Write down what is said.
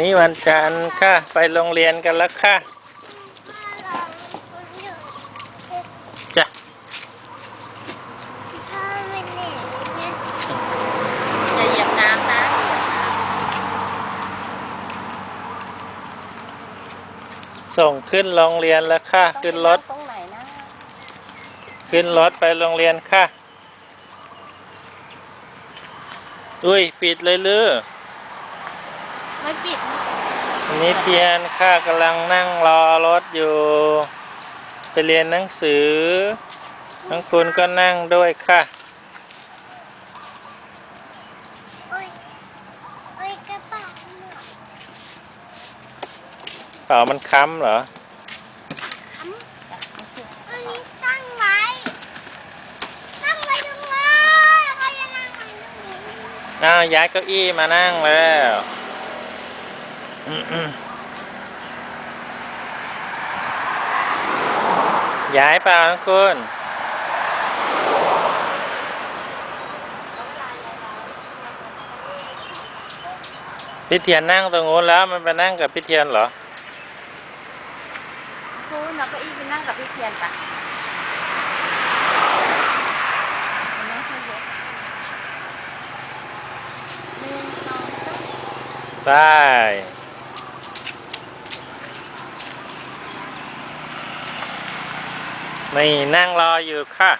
นี่วันจันทร์ค่ะ ไปโรงเรียนกันแล้วค่ะจ้ะอย่าเหยียบน้ำนะส่งขึ้นโรงเรียนแล้วค่ะ ขึ้นรถ ตรงไหนนะ ขึ้นรถไปโรงเรียนค่ะ อุ้ย ปิดเลยลือ ไม่ปิดนะนิเทียนค่ะกำลังนั่งรอรถอยู่ ไปเรียนหนังสือทั้งคุณก็นั่งด้วยค่ะเปล่ามันค้ำเหรออ้าวย้ายเก้าอี้มานั่งแล้วอืมอืม ย้ายเปล่านะคุณพี่เทียนนั่งตรงนู้นแล้วมันไปนั่งกับพี่เทียนเหรอคุณเราก็อีไปนั่งกับพี่เทียนปะนั่งข้างบนหนึ่งสองสามได้ นี่นั่งรออยู่ค่ะ